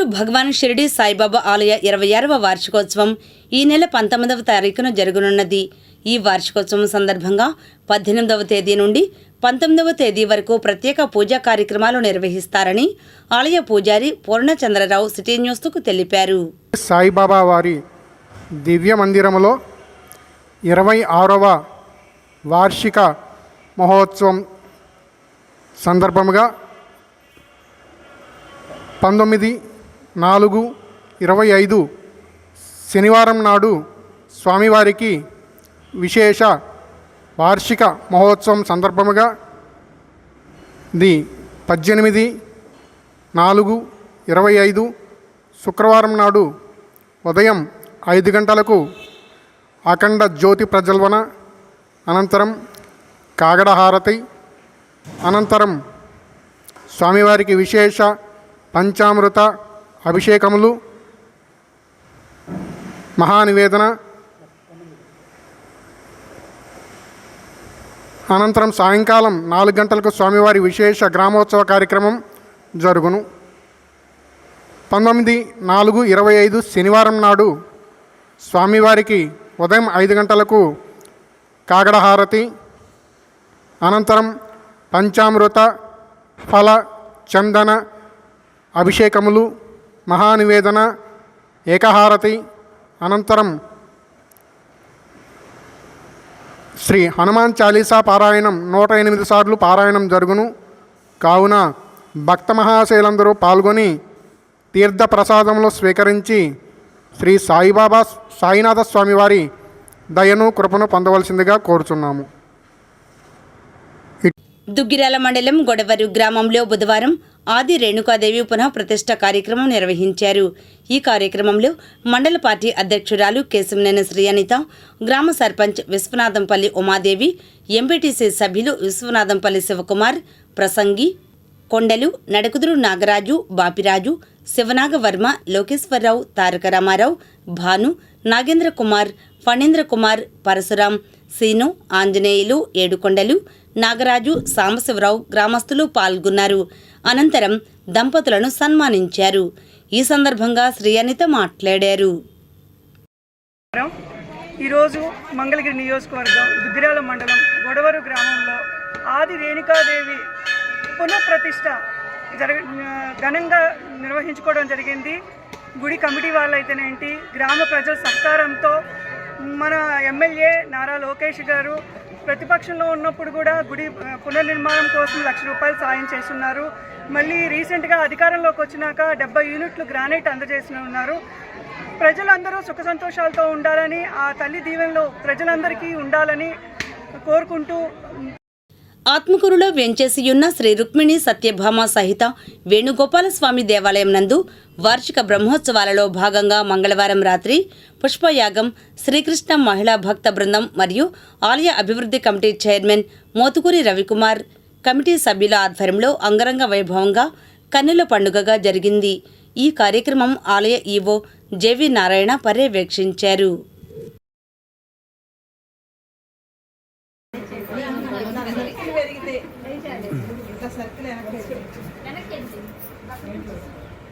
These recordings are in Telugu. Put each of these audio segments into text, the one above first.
సద్గురు భగవాన్ షిరిడి సాయిబాబా ఆలయ ఇరవై ఆరవ వార్షికోత్సవం ఈ నెల పంతొమ్మిదవ తారీఖున జరగనున్నది. ఈ వార్షికోత్సవం సందర్భంగా పద్దెనిమిదవ తేదీ నుండి పంతొమ్మిదవ తేదీ వరకు ప్రత్యేక పూజా కార్యక్రమాలు నిర్వహిస్తారని ఆలయ పూజారి పూర్ణచంద్రరావు సిటీ న్యూస్కు తెలిపారు. సాయిబాబా వారి దివ్య మందిరములో ఇరవై ఆరవ వార్షిక మహోత్సవం సందర్భముగా పంతొమ్మిది నాలుగు ఇరవై ఐదు శనివారం నాడు స్వామివారికి విశేష వార్షిక మహోత్సవం సందర్భముగా ది పద్దెనిమిది నాలుగు ఇరవై ఐదు శుక్రవారం నాడు ఉదయం ఐదు గంటలకు అఖండ జ్యోతి ప్రజ్వలన అనంతరం కాగడ హారతి అనంతరం స్వామివారికి విశేష పంచామృత అభిషేకములు మహానివేదన అనంతరం సాయంకాలం నాలుగు గంటలకు స్వామివారి విశేష గ్రామోత్సవ కార్యక్రమం జరుగును. పంతొమ్మిది నాలుగు ఇరవై ఐదు శనివారం నాడు స్వామివారికి ఉదయం ఐదు గంటలకు కాగడహారతి అనంతరం పంచామృత ఫల చందన అభిషేకములు మహానివేదన ఏకహారతి అనంతరం శ్రీ హనుమాన్ చాలీసా పారాయణం నూట ఎనిమిది సార్లు పారాయణం జరుగును. కావున భక్త మహాశైలందరూ పాల్గొని తీర్థ ప్రసాదంలో స్వీకరించి శ్రీ సాయిబాబా సాయినాథ స్వామి వారి దయను కృపను పొందవలసిందిగా కోరుచున్నాము. దుగ్గిరాల మండలం గొడవరు గ్రామంలో బుధవారం ఆది రేణుకాదేవి పునః ప్రతిష్ట కార్యక్రమం నిర్వహించారు. ఈ కార్యక్రమంలో మండల పార్టీ అధ్యక్షురాలు కేశంనేని శ్రీ అనిత గ్రామ సర్పంచ్ విశ్వనాథంపల్లి ఉమాదేవి ఎంపీటీసీ సభ్యులు విశ్వనాథంపల్లి శివకుమార్ ప్రసంగి కొండలు నడకుదురు నాగరాజు బాపిరాజు శివనాగవర్మ లోకేశ్వరరావు తారక రామారావు భాను నాగేంద్ర కుమార్ ఫణీంద్ర కుమార్ పరశురాం సీను ఆంజనేయులు ఏడుకొండలు నాగరాజు సాంబశివరావు గ్రామస్తులు పాల్గొన్నారు. అనంతరం దంపతులను సన్మానించారు. ఈ సందర్భంగా శ్రీ అనిత మాట్లాడారు. ఈరోజు మంగళగిరి నియోజకవర్గం దుగ్గిరాల మండలం గొడవరు గ్రామంలో ఆది రేణుకాదేవి పునఃప్రతిష్ట జరగ ఘనంగా నిర్వహించుకోవడం జరిగింది. గుడి కమిటీ వాళ్ళైతేనేంటి గ్రామ ప్రజల సహకారంతో మన ఎమ్మెల్యే నారా లోకేష్ గారు ప్రతిపక్షంలో ఉన్నప్పుడు కూడా గుడి పునర్నిర్మాణం కోసం లక్ష రూపాయలు సాయం చేస్తున్నారు. మళ్ళీ రీసెంట్గా అధికారంలోకి వచ్చినాక డెబ్బై యూనిట్లు గ్రానైట్ అందజేసిన ఉన్నారు. ప్రజలందరూ సుఖ సంతోషాలతో ఉండాలని ఆ తల్లి దీవెనలో ప్రజలందరికీ ఉండాలని కోరుకుంటూ ఆత్మకూరులో వెంచేసియున్న శ్రీ రుక్మిణి సత్యభామ సహిత వేణుగోపాలస్వామి దేవాలయం నందు వార్షిక బ్రహ్మోత్సవాలలో భాగంగా మంగళవారం రాత్రి పుష్పయాగం శ్రీకృష్ణ మహిళా భక్త బృందం మరియు ఆలయ అభివృద్ధి committee chairman Motukuri Ravikumar committee సభ్యుల ఆధ్వర్యంలో అంగరంగ వైభవంగా కన్నుల పండుగగా జరిగింది. ఈ కార్యక్రమం ఆలయ ఈవో జెవి నారాయణ పర్యవేక్షించారు.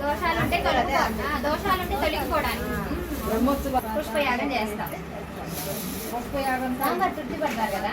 దోషాలుంటే తొలగిపో దోషాలుంటే తొలగిపోవడానికి పుష్పయాగం చేస్తాం. పుష్పయాగం మరి తృప్తి పడతారు కదా